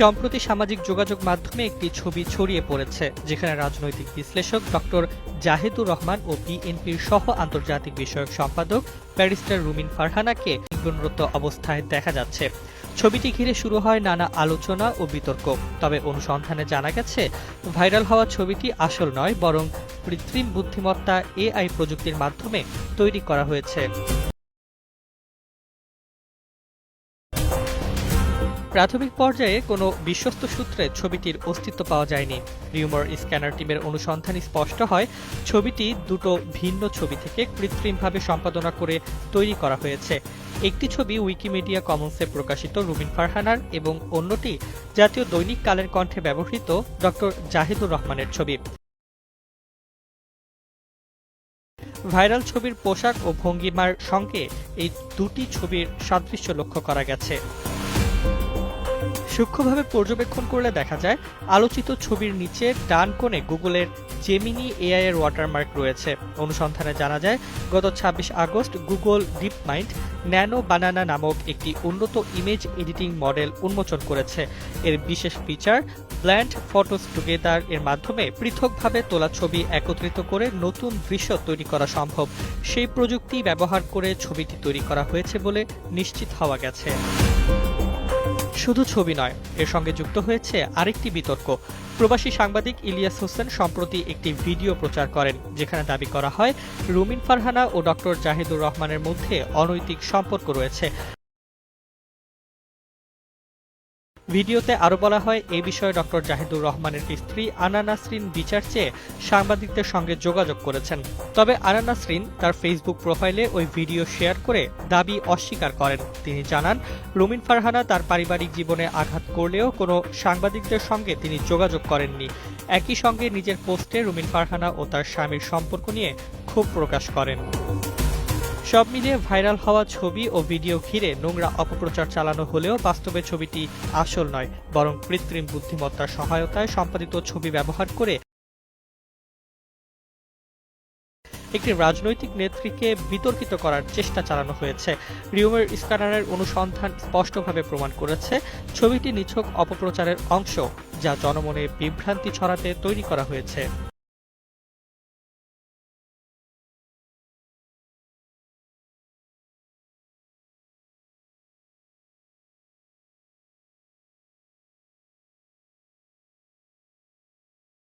সম্প্রতি সামাজিক যোগাযোগ মাধ্যমে একটি ছবি ছড়িয়ে পড়েছে, যেখানে রাজনৈতিক বিশ্লেষক ডক্টর জাহেদুর রহমান ও বিএনপির সহ আন্তর্জাতিক বিষয়ক সম্পাদক ব্যারিস্টার রুমিন ফারহানাকে গুণরত অবস্থায় দেখা যাচ্ছে। ছবিটি ঘিরে শুরু হয় নানা আলোচনা ও বিতর্ক, তবে অনুসন্ধানে জানা গেছে, ভাইরাল হওয়া ছবিটি আসল নয়, বরং কৃত্রিম বুদ্ধিমত্তা এআই প্রযুক্তির মাধ্যমে তৈরি করা হয়েছে। প্রাথমিক পর্যায়ে কোনো বিশ্বস্ত সূত্রে ছবিটির অস্তিত্ব পাওয়া যায়নি। রিউমার স্ক্যানার টিমের অনুসন্ধানে স্পষ্ট হয়, ছবিটি দুটো ভিন্ন ছবি থেকে কৃত্রিমভাবে সম্পাদনা করে তৈরি করা হয়েছে। একটি ছবি উইকিমিডিয়া কমন্সে প্রকাশিত রুমিন ফারহানার এবং অন্যটি জাতীয় দৈনিক কালের কণ্ঠে ব্যবহৃত ডক্টর জাহিদুর রহমানের ছবি। ভাইরাল ছবির পোশাক ও ভঙ্গিমার সঙ্গে এই দুটি ছবির সাদৃশ্য লক্ষ্য করা গেছে। সূক্ষ্মভাবে পর্যবেক্ষণ করলে দেখা যায়, আলোচিত ছবির নিচে ডান কোণে গুগলের জেমিনি এআই এর ওয়াটারমার্ক রয়েছে। অনুসন্ধানে জানা যায়, গত ২৬ August Google Deep Mind Nano Banana নামক একটি উন্নত ইমেজ এডিটিং মডেল উন্মোচন করেছে। এর বিশেষ ফিচার ব্ল্যান্ড ফটোস টুগেদার এর মাধ্যমে পৃথকভাবে তোলা ছবি একত্রিত করে নতুন দৃশ্য তৈরি করা সম্ভব। সেই প্রযুক্তি ব্যবহার করে ছবিটি তৈরি করা হয়েছে বলে নিশ্চিত হওয়া গেছে। শুধু ছবি নয়, এর সঙ্গে যুক্ত হয়েছে আরেকটি বিতর্ক। প্রবাসী সাংবাদিক ইলিয়াস হোসেন সম্প্রতি একটি ভিডিও প্রচার করেন, যেখানে দাবি করা হয়, রুমিন ফারহানা ও ডক্টর জাহিদুর রহমানের মধ্যে অনৈতিক সম্পর্ক রয়েছে। ভিডিওতে আরও বলা হয় এই বিষয়ে ডক্টর জাহিদুর রহমানের স্ত্রী আনা নাসরিন বিচার চেয়ে সাংবাদিকদের সঙ্গে যোগাযোগ করেছেন। তবে আনা নাসরিন তার ফেসবুক প্রোফাইলে ওই ভিডিও শেয়ার করে দাবি অস্বীকার করেন। তিনি জানান, রুমিন ফারহানা তার পারিবারিক জীবনে আঘাত করলেও কোনো সাংবাদিকদের সঙ্গে তিনি যোগাযোগ করেননি। একই সঙ্গে নিজের পোস্টে রুমিন ফারহানা ও তার স্বামীর সম্পর্ক নিয়ে ক্ষোভ প্রকাশ করেন। সব মিলিয়ে ভাইরাল হওয়া ছবি ও ভিডিও ঘিরে নোংরা অপপ্রচার চালানো হলেও বাস্তবে ছবিটি আসল নয়, বরং কৃত্রিম বুদ্ধিমত্তার সহায়তায় সম্পাদিত ছবি ব্যবহার করে একটি রাজনৈতিক নেত্রীকে বিতর্কিত করার চেষ্টা চালানো হয়েছে। রিউমের স্ক্যানারের অনুসন্ধান স্পষ্টভাবে প্রমাণ করেছে, ছবিটি নিছক অপপ্রচারের অংশ, যা জনমনে বিভ্রান্তি ছড়াতে তৈরি করা হয়েছে।